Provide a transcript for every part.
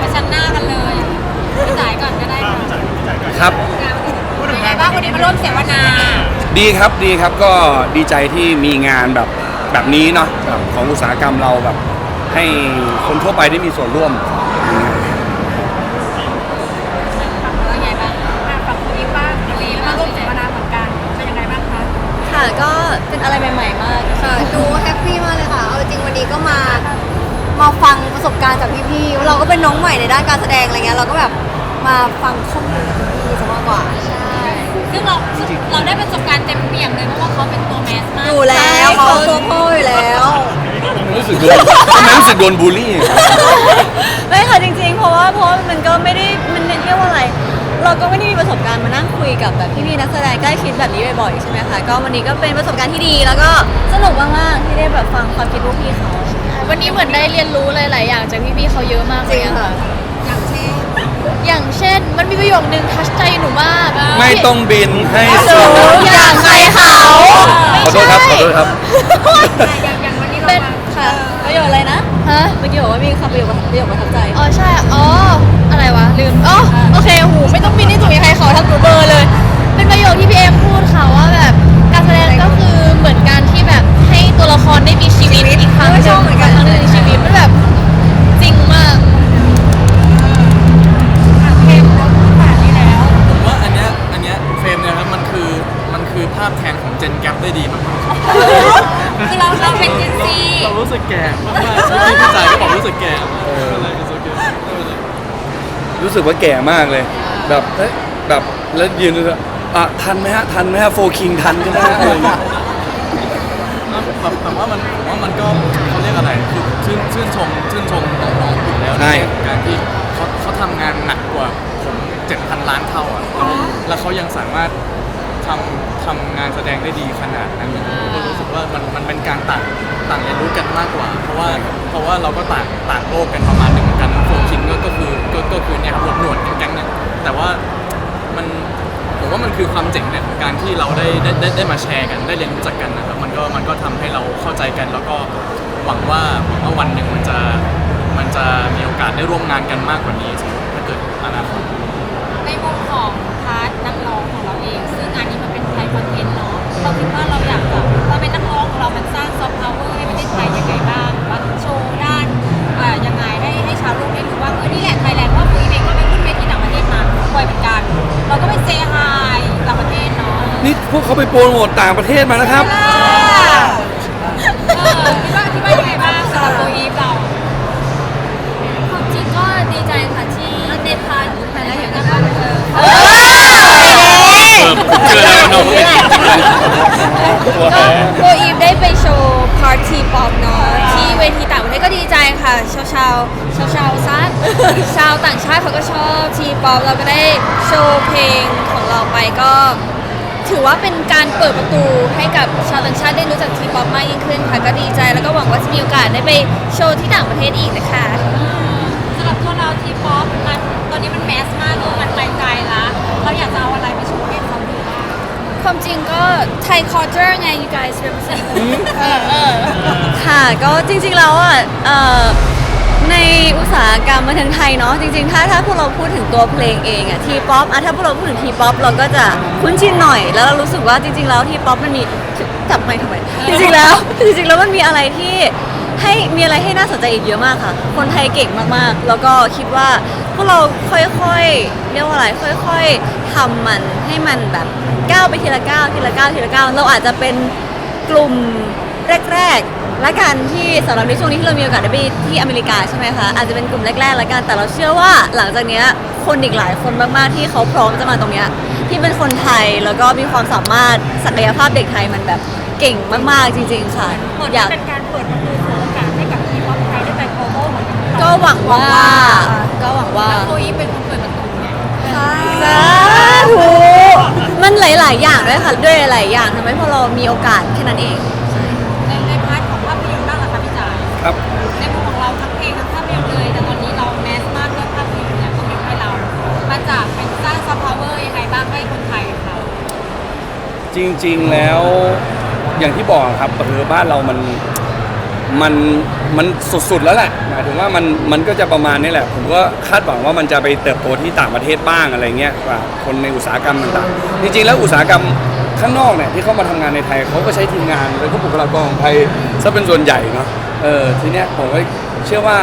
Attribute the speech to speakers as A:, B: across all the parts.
A: ประชันหน้ากันเลยพี่จ่ายก่อนก็ได้ค่ะ
B: ครับ
A: เป็นไงบ้างวันนี้มาร่วมเสวนา
B: ดีครับดีครับก็ดีใจที่มีงานแบบแบบนี้เนาะแบบของอุตสาหกรรมเราแบบ ให้คนทั่วไปได้มีส่วนร่วม
A: เป็นไงบ้างอะฝั่งคุณยิ่งบ้างวันนี้มาร่วมเสวนาเหมือนกันเป็นยังไงบ้างคะ
C: ค่ะก็เป็นอะไรให มาฟังประสบการณ์จากพี่ๆเราก็เป็นน้องใหม่ในด้านการแสดงอะไรเงี้ยเราก็แบบมาฟังข้อมูลจากพี่ๆซะมากกว่าใช่
A: ซึ่งเราเราได้ประสบการณ์เต็มเปี่ยมเลยเพราะว่าเขาเป็นตัวแมสมาก
C: อยู่แล้วเขาตัวพ่ออยู่แล้ว
B: รู้สึกโดนทำไมรู้สึกโดนบูลลี่
C: ไม่ค่ะจริง ๆ เพราะว่าเพราะว่ามันก็ไม่ได้มันเรียกว่าอะไร เราก็ไม่ได้มีประสบการณ์มานั่งคุยกับแบบพี่ๆนักแสดงใกล้ชิดแบบนี้บ่อยๆใช่ไหมคะก็วันนี้ก็เป็นประสบการณ์ที่ดี แล้วก็สนุกมากๆที่ได้แบบฟังความคิดพวกพี่เขา
D: วันนี้เหมือนได้เรียนรู้หลายๆอย่างจากพี่ๆเขาเยอะมากเลยอะค่ะ
A: อย่างเช่น
D: อย่างเช่น มันมีประโยคนึงทัชใจหนูมาก
B: ไม่ต้องบินให้
D: สู
B: สูง
D: งอย่างใครเขา
B: ขอโทษครับขอโทษครับ
A: อย่างอย่างวันนี้เรา
D: เป็น
A: มา
D: ค่ะ
C: ประโยชน์อะไรนะ
D: ฮะ
C: เมื่อกี้บอกว่ามีคำประโยคประโยคประทับใจ
D: อ๋อใช่ อ๋อ อะไรวะ ลืม อ๋อ โอเคหูไม่ต้องบินให้สูงอย่างใครเขาทำหนูเบลอร์เลย เป็นประโยคที่พี่เอมพูดค่ะว่าแบบการแสดงก็คือเหมือนการที่แบบให้ ตัวละครได้มีชีวิตอีกครั้งห
C: เออช
D: นึ่
C: อบ
D: ง
C: เหมือนกัน
D: ครั้งหนึ่งในชีวิตมันแบบจริงมาก
A: เข้มเราพูดแบบนี้แล้ว
E: ผมว่าอันเนี้ยอันเนี้ยเฟรมเนี่ยครับมันคือมันคือภาพแทนของเจนแกปได้ดีมาก
A: คือเราเราเป็นเจนซี
E: ๆเรารู้สึกแก่มากๆเมื่อกี้พี่จ่ายก็บอกรู้สึกแก่มากไม่เป็นไร it's okay ไม่เป็นไร
B: รู้สึกว่าแก่มากเลย แบบเอ๊ะแบบแล้วยืนดูแบบอะทันไหมฮะทันไหมฮะโฟคิงทันใช่ไหมฮะอะไรอย่างเงี้ย
E: แบบแต่ว่ามันผมว่ามันก็เขาเรียกอะไรคือชื่นชื่นชมชื่นชมน้องๆอยู่แล้ว
B: ใช่
E: ในการที่เขาเขาทำงานหนักกว่าผม7,000ล้านเท่าอะแล้วแล้วเขายังสามารถทำทำงานแสดงได้ดีขนาดนั้นผมก็รู้สึกว่ามันมันเป็นการต่างต่างเรียนรู้กันมากกว่า เพราะว่าเพราะว่าเราก็ต่างต่างโลกกันประมาณหนึ่งเหมือนกันโฟคิงก็ก็คือก็ก็คือเนี่ยครับหนวดๆแก๊งๆเนี่ยแต่ว่า มันผม ว่ามันคือความเจ๋งเนี่ยของการที่เราได้ได้ได้ได้มาแชร์กันได้เรียนรู้จักกันนะครับมันก็มันก็ทำให้เราเข้าใจกัน แล้วก็หวังว่าหวังว่าวันหนึ่งมันจะมันจะมีโอกาสได้ร่วมงานกันมากกว่านี้ถ้าเกิดอนาคต
A: ในมุมของพาร์ทนักร้องของเราเอง ซึ่งงานนี้มันเป็นไทยคอนเทนต์เนาะเราคิดว่าเราอยากแบบเราเป็นนักร้องของเรามันสร้างซอฟต์พาวเวอร์ให้ประเทศไทยยังไงบ้างว่าโชว์ด้านเอ่อยังไงให้ให้ชาวโลกได้รู้ว่าเออนี่แหละไทยแล นาะนี่
B: พวกเขาไปโปรโมทต่างประเทศมานะครับ
A: เออคิดว่าคิดว่ายังไงบ้างสำหรับโปรอีฟเรา
D: ความจริงก็ดีใจค่ะที่ในพาร์ทแต่ละอย่างก็แบบ
E: เออผมเจอแล้วน้องเขาเป็นจริงๆเลยตัวแท้
D: โกอีฟได้ไปโชว์พาร์ทีป๊อปเนาะที่เวทีต่างประเทศก็ดีใจค่ะชาวชาวชาวชาวๆซัด ชาวต่างชาติเขาก็ชอบทีป๊อปเราก็ได้โชว์เพลงของเราไปก็ ถือว่าเป็นการเปิดประตูให้กับชาวต่างชาติได้รู้จักทีป๊อปมากยิ่งขึ้นค่ะก็ดีใจแล้วก็หวังว่าจะมีโอกาสได้ไปโชว์ที่ต่างประเทศอีกนะคะ
A: สำหรับตัวเราทีป๊อปมันตอนนี้มันแมสมากเลยมันไปไกลละเราอยากจะเอาอะไรไปโชว์ให้เขาดูบ้าง
D: ความจริงก็ไทยคอร์เจอร์ไง you guys represent
C: ค่ะก็จริงๆแล้วอะเอ่อ ในอุตสาหกรรมบันเทิงไทยเนาะจริงๆ ถ้าถ้าพวกเราพูดถึงตัวเพลงเองอะทีป๊อปอะถ้าพวกเราพูดถึงทีป๊อปเราก็จะคุ้นชินหน่อย แล้วเรารู้สึกว่าจริง ๆ แล้วทีป๊อปมันมีจับไม่ทำไมจริงๆแล้ว จริงๆแล้วมันมีอะไรที่ให้มีอะไรให้น่าสนใจอีกเยอะมากค่ะ คนไทยเก่งมากๆ แล้วก็คิดว่าพวกเราค่อยๆเรียกว่าอะไรค่อย ๆทำมันให้มันแบบก้าวไปทีละก้าวทีละก้าวทีละก้าวเราอาจจะเป็นกลุ่ม แรกๆและกันที่สำหรับในช่วงนี้ที่เรามีโอกาสได้ไปที่อเมริกาใช่ไหมคะอาจจะเป็นกลุ่มแรกๆแล้วกันแต่เราเชื่อว่าหลังจากเนี้ยคนอีกหลายคนมากๆที่เขาพร้อมจะมาตรงเนี้ยที่เป็นคนไทยแล้วก็มีความสามารถศักยภาพเด็กไทยมันแบบเก่งมากๆจริง ๆ ค่ะ
A: เหมือน
C: อยาก
A: เป็นการเปิดประตูสู่โอกาสให้กับทีป๊อปไทยได้ไปโปรโมทเหมือนกัน
C: ก็หวังว่าก็หวังว่า
A: แล้วโปรอีฟเป็นคนเปิดประตูไง
C: สาธุมันหลาย ๆ อย่างด้วยค่ะด้วยหลายๆอย่างทำให้พวกเรามีโอกาสแค่นั้นเอง
B: จริง ๆแล้วอย่างที่บอกครับเออบ้านเรามันมันมันสุดๆแล้วแหละหมายถึงว่ามันมันก็จะประมาณนี้แหละ ผมก็คาดหวังว่ามันจะไปเติบโตที่ต่างประเทศบ้างอะไรเงี้ยกว่าคนในอุตสาหกรรมต่างๆจริงๆแล้วอุตสาหกรรมข้างนอกเนี่ยที่เขามาทำงานในไทยเขาก็ใช้ทีมงานแล้วก็บุคลากรของไทยซะเป็นส่วนใหญ่เนาะเออทีเนี้ยผมก็เชื่อว่า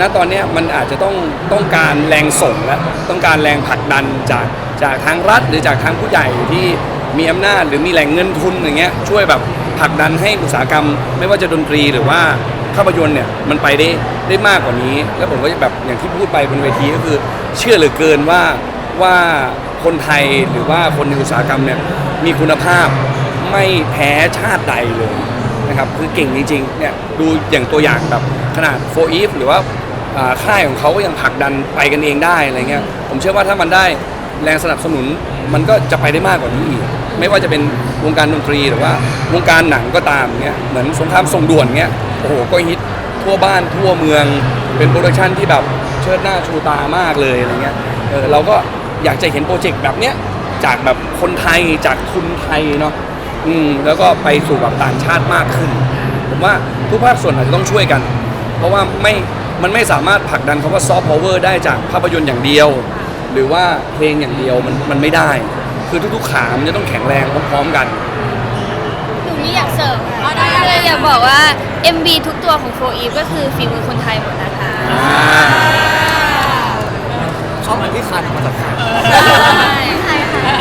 B: ณตอนเนี้ยมันอาจจะต้องต้องการแรงส่งและต้องการแรงผลักดันจากจากทางรัฐหรือจากทางผู้ใหญ่ที่ มีอำนาจหรือมีแหล่งเงินทุนอย่างเงี้ยช่วยแบบผลักดันให้อุตสาหกรรม ไม่ว่าจะดนตรีหรือว่าภาพยนตร์เนี่ยมันไปได้ได้มากกว่านี้ แล้วผมก็แบบอย่างที่พูดไปบนเวทีก็คือ เชื่อเหลือเกินว่าว่าคนไทยหรือว่าคนในอุตสาหกรรมเนี่ยมีคุณภาพไม่แพ้ชาติใดเลยนะครับคือเก่งจริงๆเนี่ยดูอย่างตัวอย่างแบบขนาดโฟอีฟหรือว่าอ่าค่ายของเขาก็ยังผลักดันไปกันเองได้อะไรเงี้ยผมเชื่อว่าถ้ามันได้แรงสนับสนุนมันก็จะไปได้มากกว่านี้อีก ไม่ว่าจะเป็นวงการดนตรีหรือว่าวงการหนังก็ตามเงี้ยเหมือนสงครามส่งด่วนเงี้ยโอ้โหก็ฮิตทั่วบ้านทั่วเมือง เป็นโปรดักชันที่แบบเชิดหน้าชูตามากเลยอะไรเงี้ยเออเราก็อยากจะเห็นโปรเจกต์แบบเนี้ยจากแบบคนไทยจากทุนไทยเนาะอืมแล้วก็ไปสู่แบบต่างชาติมากขึ้น ผมว่าทุกภาคส่วนอาจจะต้องช่วยกัน เพราะว่าไม่มันไม่สามารถผลักดันคำว่าซอฟต์พาวเวอร์ได้จากภาพยนตร์อย่างเดียว หรือว่าเพลงอย่างเดียวมันมันไม่ได้ คือทุกๆขา มันจะต้องแข็งแรงพร้อมๆกัน
D: หนูนี่อยากเสริม
A: เอาได้ได้
D: เลยอยากบอกว่า MV ทุกตัวของโฟอีฟก็คือฝีมือคนไทยหมดนะคะ
E: ชอบอันที่คันมาจากใคร
A: ใช่ค่ะ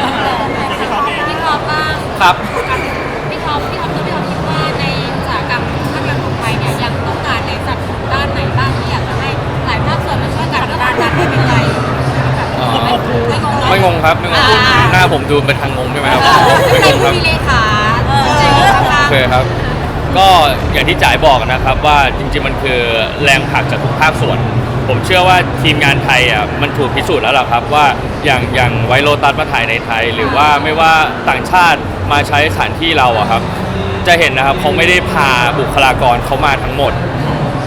A: พี่ท็อปบ้าง
E: ครับ
A: พี่ท็อปพี่ท็อปพี่ท็อปคิดว่าในอุตสาหกรรมภาพยนตร์ของไทยเนี่ยยังต้องการในสัดส่วนด้านไหนบ้างที่อยากจะให้หลายภาคส่วนมาช่วยกันเรื่องการดันให้เป็นไทย
F: อ๋อ
A: ไม่งงเนอะ
F: ไม่งงครับไม่งง
A: อ่า
F: หน้าผมดูเป็นทางงงใช่ไหมครับไม่
A: ใน
F: งงค
A: ผู้
F: รับ
A: มีเลขาเจ๋งเลยค่ะ
F: โอเคครับ ก็อย่างที่จ๋ายบอกนะครับว่าจริง ๆ มันคือแรงผลักจากทุกภาคส่วน ผมเชื่อว่าทีมงานไทยอะมันถูกพิสูจน์แล้วล่ะครับว่าอย่างอย่างไวโรตัสมาถ่ายในไทย หรือว่าไม่ว่าต่างชาติมาใช้สถานที่เราอะครับ จะเห็นนะครับเขาไม่ได้พาบุคลากรเขามาทั้งหมด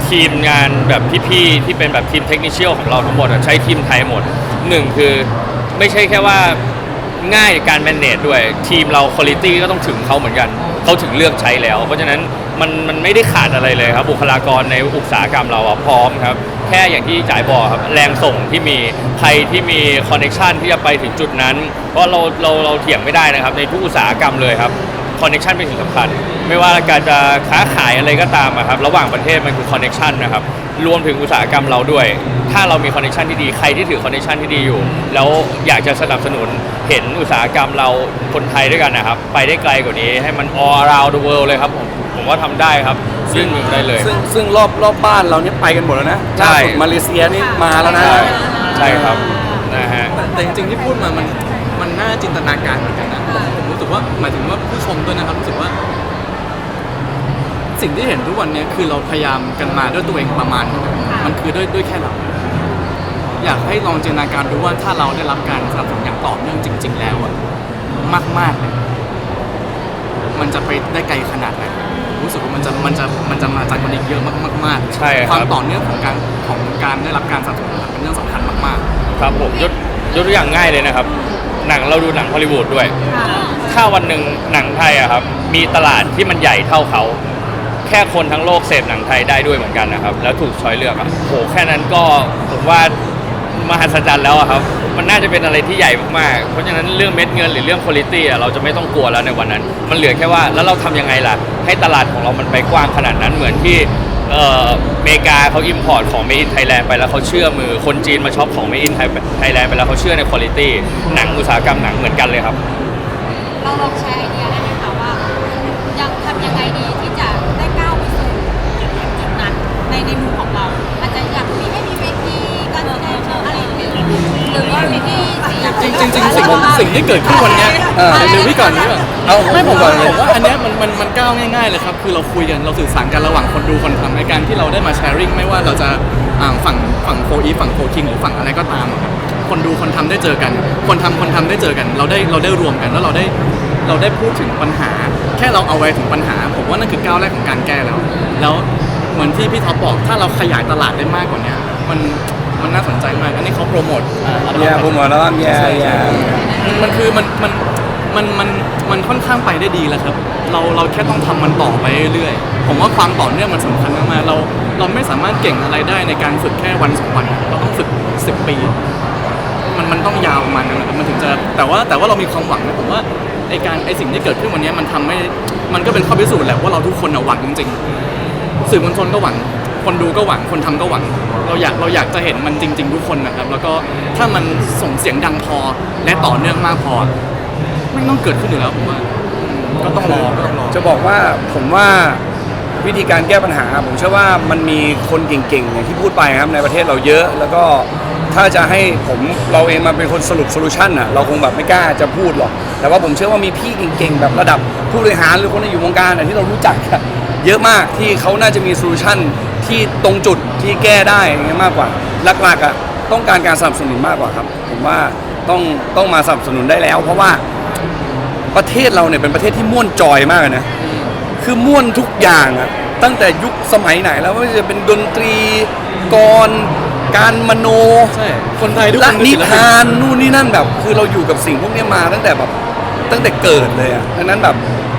F: ทีมงานแบบพี่ๆที่เป็นแบบทีมเทคนิคเชียลของเราทั้งหมดอะใช้ทีมไทยหมดหนึ่งคือ ไม่ใช่แค่ว่าง่ายการแมネจด้วย ทีมเราคุณภาพก็ต้องถึงเขาเหมือนกัน เขาถึงเลือกใช้แล้ว เพราะฉะนั้นมันมันไม่ได้ขาดอะไรเลยครับ บุคลากรในอุตสาหกรรมเราอะพร้อมครับ แค่อย่างที่จ่ายบอกครับแรงส่งที่มีใครที่มีคอนเน t ชันที่จะไปถึงจุดนั้น เพราะเราเราเราเถียงไม่ได้นะครับ ในทุกอุตสาหกรรมเลยครับคอนเน t ชันเป็นสิ่งสำคัญ ไม่ว่าการจะค้าขายอะไรก็ตามอะครับระหว่างประเทศมันคือคอนเน t ชันนะครับรวมถึงอุตสาหกรรมเราด้วย ถ้าเรามีคอนเน t ชันที่ดีใครที่ถือคอนเน t ชันที่ดีอยู่ แล้วอยากจะสนับสนุนเห็นอุตสาหกรรมเราคนไทยด้วยกันนะครับ ไปได้ไกลกว่านี้ให้มัน all around the world เลยครับผมผมว่าทำได้ครับยื่นมือได้เลย
B: ซึ่งซึ่งรอบรอบบ้านเราเนี่ยไปกันหมดแล้วนะ
F: ใช่
B: ล่าสุดมาเลเซียนี่มาแล้วนะ
F: ใช่ใช่ครับนะฮะ
E: แต่แต่จริงๆที่พูดมามันมันน่าจินตนาการเหมือนกันนะผมผมรู้สึกว่าหมายถึงว่าผู้ชมด้วยนะครับรู้สึกว่า สิ่งที่เห็นทุกวันเนี้คือเราพยายามกันมาด้วยตัวเองประมาณหนึ่งมันคือด้วยด้วยแค่เรา อยากให้ลองจินตนาการดูว่าถ้าเราได้รับการสนับสนุนอย่างต่อเนื่องจริง ๆ แล้วอะมากๆเลยมันจะไปได้ไกลขนาดไหนรู้สึกว่ามันจะมันจะมันจะมาจากมันอีกเยอะมากๆมากๆ
F: ใช่ครับ
E: ความต่อเนื่องของการของการได้รับการสนับสนุนเป็นเรื่องสำคัญมากๆ
F: ครับผมยกยกตัวอย่างง่ายเลยนะครับ หนังเราดูหนังฮอลลีวูดด้วย ถ้าวันหนึ่งหนังไทยอะครับ มีตลาดที่มันใหญ่เท่าเขา แค่คนทั้งโลกเสพหนังไทยได้ด้วยเหมือนกันนะครับ แล้วถูกช้อยเลือกอะโหแค่นั้นก็ผมว่ามหัศจรรย์แล้วอะครับ มันน่าจะเป็นอะไรที่ใหญ่มากๆ เพราะฉะนั้นเรื่องเม็ดเงินหรือเรื่องคุณภาพเราจะไม่ต้องกลัวแล้วในวันนั้น มันเหลือแค่ว่าแล้วเราทำยังไงล่ะ ให้ตลาดของเรามันไปกว้างขนาดนั้นเหมือนที่เอ่ออเมริกาเขาอิมพอร์ตของ Made in Thailand ไปแล้วเขาเชื่อมือคนจีนมาช็อปของ Made in Thailand ไปแล้วเขาเชื่อในคุณภาพหนังอุตสาหกรรมหนังเหมือนกันเลยครับ
A: เราลองแชร์ไอเดียได้ไหมคะว่า ยังทำยังไงดีที่จะได้ก้าวไปสู่จุดนั้น ในในมุมของเรา อาจจะอยากมีให้มีเวทีการแสดงอะไรอย่างเงี้ยหรือว่ามีที่อยาก
E: จริงจริงๆสิ่งสิ่งที่เกิดขึ้นวันเนี้ย
B: เออ
E: เดี๋ยวพี่ก่อนนี่ก่อน
B: เอา
E: ไม่ผม
B: ก่อ
E: ว่าน
B: เลย
E: ผมว่าอันเนี้ยมันมันมันก้าวง่ายๆเลยครับคือเราคุยกันเราสื่อสารกันระหว่างคนดูคนทำในการที่เราได้มาแชร์ริ่งไม่ว่าเราจะอ่าฝั่งฝั่งโฟอีฝั่งโฟคิงหรือฝั่งอะไรก็ตามอะครับคนดูคนทำได้เจอกัน คนทำคนทำได้เจอกัน เราได้เราได้รวมกันแล้วเราได้เราได้พูดถึงปัญหา แค่เราเอาไว้ถึงปัญหา ผมว่านั่นคือก้าวแรกของการแก้แล้ว แล้ว เหมือนที่พี่ท็อปบอกถ้าเราขยายตลาดได้มากกว่าเนี้ยมันมันน่าสนใจมาก อันนี้เขาโปรโมทอ่าอัลบั้ม
B: แย่ผมหัวแล้วแย่
E: ใช่
B: แย่
E: ใช่มันคือมันมันมันมันมันค่อนข้างไปได้ดีแล้วครับ เราเราแค่ต้องทำมันต่อไปเรื่อยๆ ผมว่าความต่อเนื่องมันสำคัญมากๆเราเราไม่สามารถเก่งอะไรได้ในการฝึกแค่วันสองวัน เราต้องฝึกสิบปี มันมันต้องยาวประมาณนั้นนะครับมันถึงจะแต่ว่าแต่ว่าเรามีความหวังนะผมว่าไอการไอสิ่งที่เกิดขึ้นวันนี้มันทำให้มันก็เป็นข้อพิสูจน์แหละว่าเราทุกคนอะหวังจริงๆ สื่อมวลชนก็หวัง คนดูก็หวังคนทำก็หวัง เราอยากเราอยากจะเห็นมันจริง ๆ ทุกคนนะครับ แล้วก็ถ้ามันส่งเสียงดังพอและต่อเนื่องมากพอไม่ต้องเกิดขึ้นอยู่แล้วผมว่าก็ต้องรอก็ต้องรอ
B: จะบอกว่าผมว่าวิธีการแก้ปัญหา ผมเชื่อว่ามันมีคนเก่งๆอย่างที่พูดไปครับในประเทศเราเยอะแล้วก็ ถ้าจะให้ผมเราเองมาเป็นคนสรุปโซลูชันอะเราคงแบบไม่กล้าจะพูดหรอก แต่ว่าผมเชื่อว่ามีพี่เก่งๆ แบบระดับผู้บริหารหรือคนที่อยู่วงการอะที่เรารู้จักเยอะมากที่เขาน่าจะมีโซลูชันที่ตรงจุดที่แก้ได้อย่างเงี้ยมากกว่าหลักๆอะต้องการการสนับสนุนมากกว่าครับ ผมว่าต้องต้องมาสนับสนุนได้แล้ว เพราะว่าประเทศเราเนี่ยเป็นประเทศที่ม่วนจอยมากนะคือม่วนทุกอย่างอะตั้งแต่ยุคสมัยไหนแล้วไม่ว่าจะเป็นดนตรีกร การมโน
E: ใช่คนไทยทุกค
B: และ
E: นเป็น
B: นิ
E: ศิลปิ
B: ทานนู่นนี่นั่นแบบคือเราอยู่กับสิ่งพวกนี้มาตั้งแต่แบบตั้งแต่เกิดเลยอะดังนั้นแบบ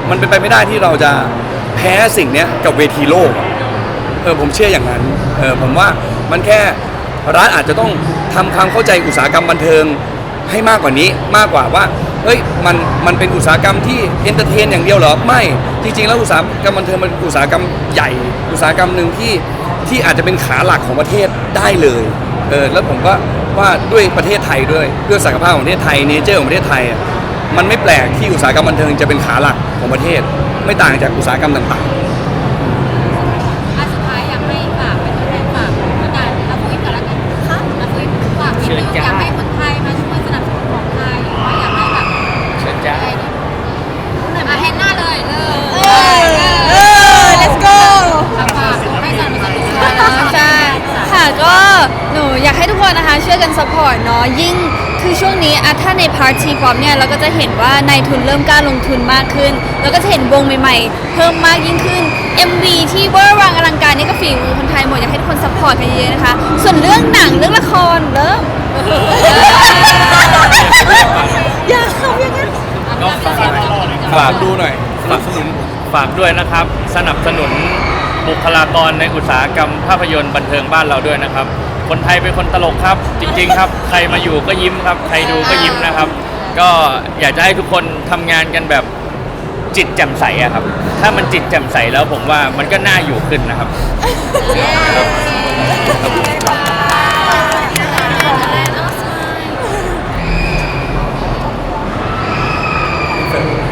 B: มันเป็นไปไม่ได้ที่เราจะแพ้สิ่งเนี้ยกับเวทีโลกอะเออผมเชื่ออย่างนั้นเออผมว่ามันแค่รัฐอาจจะต้องทำความเข้าใจอุตสาหกรรมบันเทิงให้มากกว่านี้มากกว่าว่า เฮ้ยมันมันเป็นอุตสาหกรรมที่เอนเตอร์เทนอย่างเดียวเหรอไม่จริง ๆ แล้วอุตสาหกรรมบันเทิงมันเป็นอุตสาหกรรมใหญ่ อุตสาหกรรมหนึ่งที่ที่อาจจะเป็นขาหลักของประเทศได้เลยเออแล้วผมก็ว่าด้วยประเทศไทยด้วยด้วยศักยภาพของประเทศไทยเนเจอร์ของประเทศไทยอะมันไม่แปลกที่อุตสาหกรรมบันเทิงจะเป็นขาหลักของประเทศ ไม่ต่างจากอุตสาหกรรมต่างๆ
A: อันสุดท้ายอยากให้ฝากเป็นตัวแทนฝาะ
D: ยิ่งคือช่วงนี้อะถ้าในพาร์ทีป๊อปเนี่ยเราก็จะเห็นว่านายทุนเริ่มกล้าลงทุนมากขึ้นแล้วก็จะเห็นวงใหม่ๆ เพิ่มมากยิ่งขึ้น MV ที่เวอร์วังอลังการนี่ก็ฝีมือคนไทยหมดอยากให้ทุกคนซัพพอร์ตกันเยอะๆนะคะ ส่วนเรื่องหนังเรื่องละครเริ่มอย่าทำอย่างนั้น
F: ก็ฝากฝากดูหน่อยสนับสนุนฝากด้วยนะครับ สนับสนุนบุคลากรในอุตสาหกรรมภาพยนตร์บันเทิงบ้านเราด้วยนะครับ คนไทยเป็นคนตลกครับ จริง ๆ ครับ ใครมาอยู่ก็ยิ้มครับ ใครดูก็ยิ้มนะครับ ก็อยากจะให้ทุกคนทำงานกันแบบจิตแจ่มใสอะครับ ถ้ามันจิตแจ่มใสแล้วผมว่ามันก็น่าอยู่ขึ้นนะครับ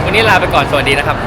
F: วันนี้ลาไปก่อนสวัสดีนะครับ